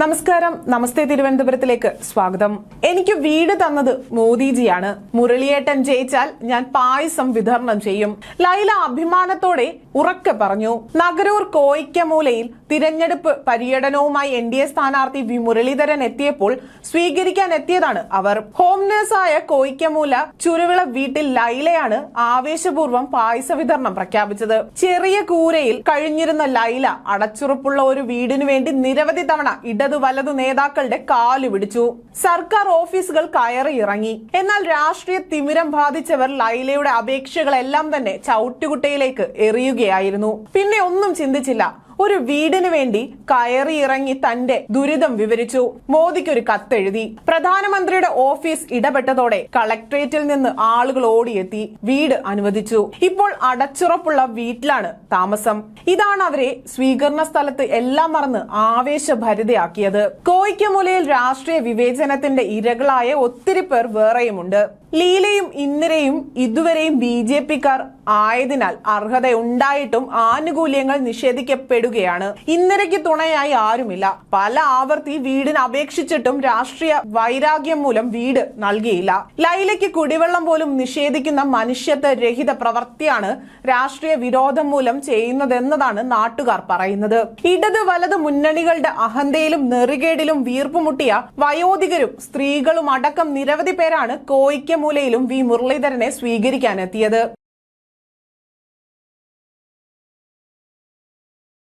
നമസ്കാരം. നമസ്തേ തിരുവനന്തപുരത്തിലേക്ക് സ്വാഗതം. എനിക്ക് വീട് തന്നത് മോദിജിയാണ്. മുരളിയേട്ടൻ ജയിച്ചാൽ ഞാൻ പായസം വിതരണം ചെയ്യും. ലൈല അഭിമാനത്തോടെ ഉറക്കെ പറഞ്ഞു നഗരൂർ കോയിക്കമൂലയിൽ തിരഞ്ഞെടുപ്പ് പര്യടനവുമായി എൻ ഡി എ സ്ഥാനാർത്ഥി വി മുരളീധരൻ എത്തിയപ്പോൾ സ്വീകരിക്കാൻ എത്തിയതാണ് അവർ. ഹോം നേഴ്സായ കോയിക്കമൂല ചുരുവിള വീട്ടിൽ ലൈലയാണ് ആവേശപൂർവം പായസ വിതരണം പ്രഖ്യാപിച്ചത്. ചെറിയ കൂരയിൽ കഴിഞ്ഞിരുന്ന ലൈല അടച്ചുറപ്പുള്ള ഒരു വീടിനു വേണ്ടി നിരവധി തവണ ഇടതു വലതു നേതാക്കളുടെ കാൽ പിടിച്ചു. സർക്കാർ ഓഫീസുകൾ കയറി ഇറങ്ങി. എന്നാൽ രാഷ്ട്രീയ തിമിരം ബാധിച്ചവർ ലൈലയുടെ അപേക്ഷകളെല്ലാം തന്നെ ചവിട്ടുകുട്ടയിലേക്ക് എറിയുകയായിരുന്നു. പിന്നെ ഒന്നും ചിന്തിച്ചില്ല. ഒരു വീടിന് വേണ്ടി കയറി ഇറങ്ങി തന്റെ ദുരിതം വിവരിച്ചു. മോദിക്ക് ഒരു കത്തെഴുതി. പ്രധാനമന്ത്രിയുടെ ഓഫീസ് ഇടപെട്ടതോടെ കളക്ട്രേറ്റിൽ നിന്ന് ആളുകൾ ഓടിയെത്തി. വീട് അനുവദിച്ചു. ഇപ്പോൾ അടച്ചുറപ്പുള്ള വീട്ടിലാണ് താമസം. ഇതാണ് അവരെ സ്വീകരണ സ്ഥലത്ത് എല്ലാം മറന്ന് ആവേശഭരിതയാക്കിയത്. കോയിക്കമുലയിൽ രാഷ്ട്രീയ വിവേചനത്തിന്റെ ഇരകളായ ഒത്തിരി പേർ വേറെയുമുണ്ട്. ലീലയും ഇന്ദിരയും ഇതുവരെയും ബി ജെ പിക്കാർ ആയതിനാൽ അർഹതയുണ്ടായിട്ടും ആനുകൂല്യങ്ങൾ നിഷേധിക്കപ്പെടുകയാണ്. ഇന്ദിരയ്ക്ക് തുണയായി ആരുമില്ല. പല ആവർത്തി വീടിന് അപേക്ഷിച്ചിട്ടും രാഷ്ട്രീയ വൈരാഗ്യം മൂലം വീട് നൽകിയില്ല. ലൈലയ്ക്ക് കുടിവെള്ളം പോലും നിഷേധിക്കുന്ന മനുഷ്യത്വ രഹിത പ്രവൃത്തിയാണ് രാഷ്ട്രീയ വിരോധം മൂലം ചെയ്യുന്നതെന്നതാണ് നാട്ടുകാർ പറയുന്നത്. ഇടത് വലത് മുന്നണികളുടെ അഹന്തയിലും നെറികേടിലും വീർപ്പുമുട്ടിയ വയോധികരും സ്ത്രീകളും അടക്കം നിരവധി പേരാണ് കോയിക്കമൂലയിലും വി മുരളീധരനെ സ്വീകരിക്കാനെത്തിയത്.